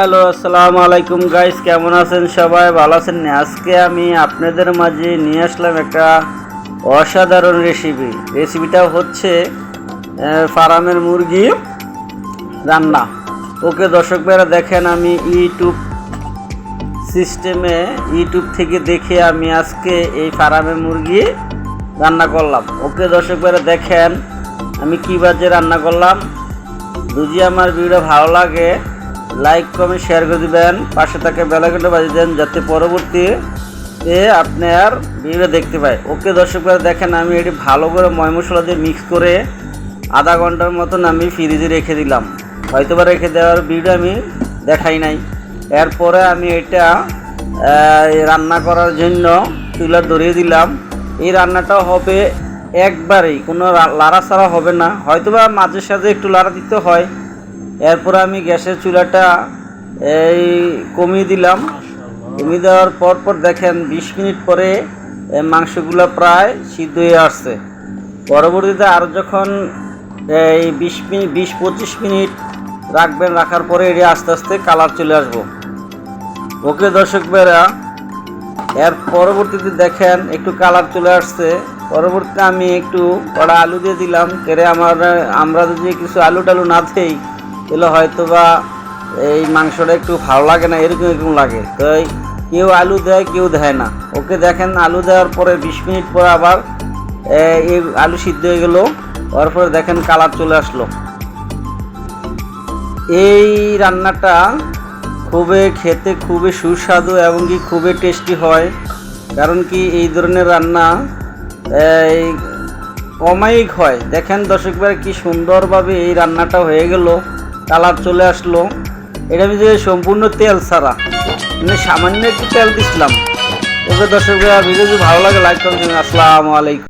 Hello, আসসালামু আলাইকুম guys কেমন আছেন সবাই? ভালো আছেন? নি? আজকে আমি আপনাদের মাঝে নিয়ে আসলাম একটা অসাধারণ রেসিপি রেসিপিটা হচ্ছে ফার্মের মুরগি রান্না। ওকে দর্শক ভাইরা দেখেন, আমি ইউটিউব সিস্টেমে, ইউটিউব থেকে দেখে আমি আজকে এই ফার্মের মুরগি রান্না করলাম। ওকে দর্শক ভাইরা দেখেন, আমি কী বাজে রান্না করলাম। যদি আমার ভিডিও ভালো লাগে লাইক, কমেন্ট শেয়ার করে দিবেন। পাশে থাকে বেলাঘন্টা বাজিয়ে দেন যাতে পরবর্তী এ আপনার ভিডিও দেখতে পায় ওকে দর্শক ভাইরা দেখেন আমি এটি ভালো করে ময় মশলা দিয়ে মিক্স করে আধা ঘণ্টার মতন আমি ফ্রিজে রেখে দিলাম। হয়তো বা রেখে দেওয়ার ভিডিও আমি দেখাই নাই। এরপরে আমি এটা রান্না করার জন্য চুলা ধরিয়ে দিলাম। এই রান্নাটা হবে একবারেই, কোনো রা- লাড়াছাড়া হবে না। হয়তোবা মাঝে সাঝে একটু লাড়া দিতে হয়। এরপরে আমি গ্যাসের চুলাটা এই কমিয়ে দিলাম। কমিয়ে দেওয়ার পর পর দেখেন বিশ মিনিট পরে মাংসগুলো প্রায় সিদ্ধ হয়ে আসছে। পরবর্তীতে আরও যখন এই বিশ মিনিট বিশ পঁচিশ মিনিট রাখবেন, রাখার পরে এটি আস্তে আস্তে কালার চলে আসব। ওকে দর্শক বেরা এর পরবর্তীতে দেখেন একটু কালার চলে আসছে। পরবর্তীতে আমি একটু কড়া আলু দিয়ে দিলাম। কেড়ে আমার, আমরা যদি কিছু আলু টালু না দেই তাহলে হয়তো বা এই মাংসটা একটু ভালো লাগে না, এরকম এরকম লাগে। তো কেউ আলু দেয়, কেউ দেয় না। ওকে দেখেন, আলু দেওয়ার পরে বিশ মিনিট পরে আবার এই আলু সিদ্ধ হয়ে গেল। তারপরে দেখেন কালার চলে আসলো। এই রান্নাটা খুবই খেতে খুবই সুস্বাদু এবং কি খুবই টেস্টি হয়। কারণ কি এই ধরনের রান্না এই কমাই হয়। দেখেন দর্শকবার কি সুন্দরভাবে এই রান্নাটা হয়ে গেল। কালার চলে আসলো। এটা আমি যে সম্পূর্ণ তেল ছাড়া। মানে সামান্য একটু তেল দিছিলাম। ওকে দর্শকরা ভিডিও যদি ভালো লাগে লাইক করেন আসসালামু আলাইকুম।